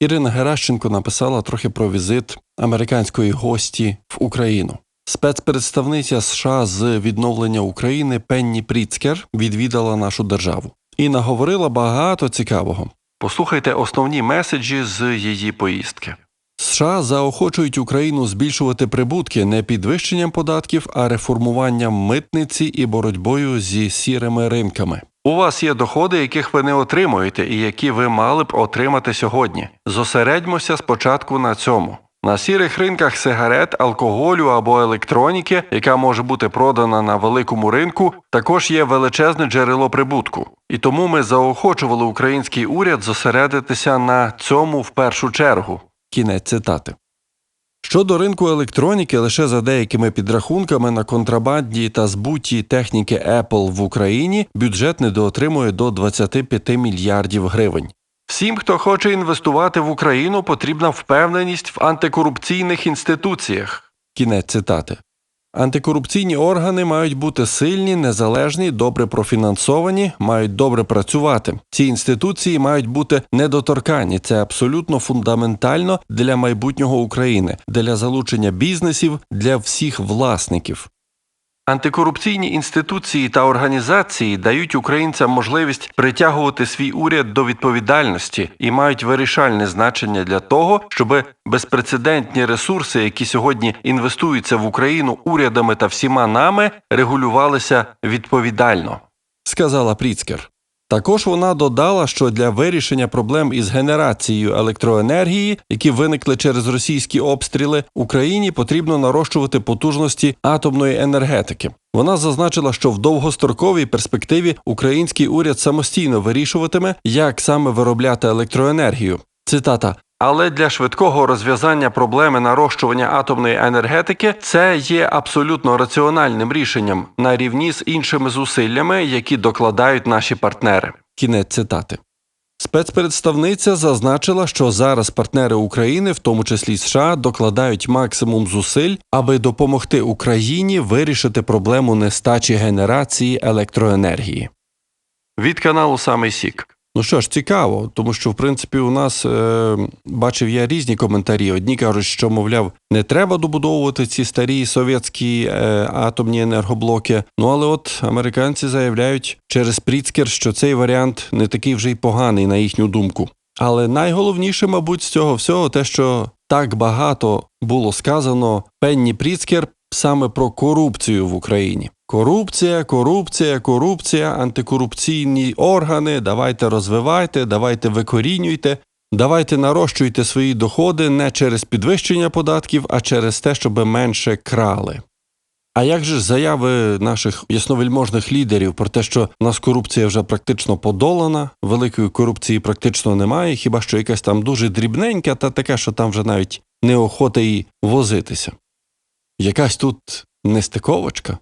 Ірина Геращенко написала трохи про візит американської гості в Україну. Спецпредставниця США з відновлення України Пенні Пріцкер відвідала нашу державу і наговорила багато цікавого. Послухайте основні меседжі з її поїздки. США заохочують Україну збільшувати прибутки не підвищенням податків, а реформуванням митниці і боротьбою зі сірими ринками. У вас є доходи, яких ви не отримуєте, і які ви мали б отримати сьогодні. Зосередьмося спочатку на цьому. На сірих ринках сигарет, алкоголю або електроніки, яка може бути продана на великому ринку, також є величезне джерело прибутку. І тому ми заохочували український уряд зосередитися на цьому в першу чергу. Кінець цитати. Щодо ринку електроніки, лише за деякими підрахунками на контрабанді та збуті техніки Apple в Україні бюджет недоотримує до 25 мільярдів гривень. Всім, хто хоче інвестувати в Україну, потрібна впевненість в антикорупційних інституціях. Кінець цитати. Антикорупційні органи мають бути сильні, незалежні, добре профінансовані, мають добре працювати. Ці інституції мають бути недоторканні. Це абсолютно фундаментально для майбутнього України, для залучення бізнесів, для всіх власників. Антикорупційні інституції та організації дають українцям можливість притягувати свій уряд до відповідальності і мають вирішальне значення для того, щоб безпрецедентні ресурси, які сьогодні інвестуються в Україну урядами та всіма нами, регулювалися відповідально, сказала Пріцкер. Також вона додала, що для вирішення проблем із генерацією електроенергії, які виникли через російські обстріли, Україні потрібно нарощувати потужності атомної енергетики. Вона зазначила, що в довгостроковій перспективі український уряд самостійно вирішуватиме, як саме виробляти електроенергію. Цитата. Але для швидкого розв'язання проблеми нарощування атомної енергетики це є абсолютно раціональним рішенням на рівні з іншими зусиллями, які докладають наші партнери. Кінець цитати. Спецпредставниця зазначила, що зараз партнери України, в тому числі США, докладають максимум зусиль, аби допомогти Україні вирішити проблему нестачі генерації електроенергії. Від каналу Самий Сік. Ну що ж, цікаво, тому що в принципі у нас е, бачив я різні коментарі. Одні кажуть, що мовляв, не треба добудовувати ці старі совєтські е, атомні енергоблоки. Ну але от американці заявляють через Пріцкер, що цей варіант не такий вже й поганий на їхню думку. Але найголовніше, мабуть, з цього всього те, що так багато було сказано Пенні Пріцкер саме про корупцію в Україні. Корупція, корупція, корупція, антикорупційні органи. Давайте розвивайте, давайте викорінюйте, давайте нарощуйте свої доходи не через підвищення податків, а через те, щоб менше крали. А як же ж заяви наших ясновельможних лідерів про те, що в нас корупція вже практично подолана, великої корупції практично немає, хіба що якась там дуже дрібненька, та таке, що там вже навіть неохота їй возитися. Якась тут нестиковочка.